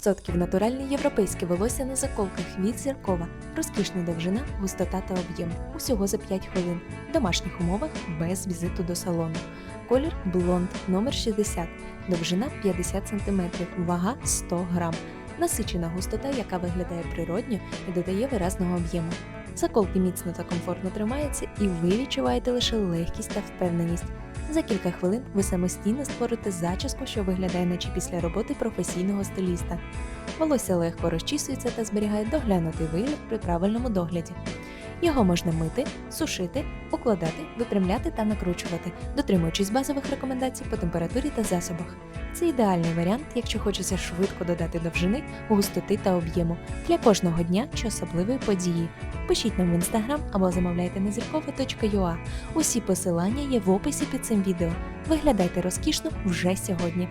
100% натуральне європейське волосся на заколках від зіркова, розкішна довжина, густота та об'єм. Усього за 5 хвилин. В домашніх умовах без візиту до салону. Колір блонд номер 60, довжина 50 см, вага 100 грам. Насичена густота, яка виглядає природньо і додає виразного об'єму. Заколки міцно та комфортно тримаються, і ви відчуваєте лише легкість та впевненість. За кілька хвилин ви самостійно створите зачіску, що виглядає наче після роботи професійного стиліста. Волосся легко розчісується та зберігає доглянутий вигляд при правильному догляді. Його можна мити, сушити, укладати, випрямляти та накручувати, дотримуючись базових рекомендацій по температурі та засобах. Це ідеальний варіант, якщо хочеться швидко додати довжини, густоти та об'єму для кожного дня чи особливої події. Пишіть нам в інстаграм або замовляйте на зіркова.ua. Усі посилання є в описі під цим відео. Виглядайте розкішно вже сьогодні.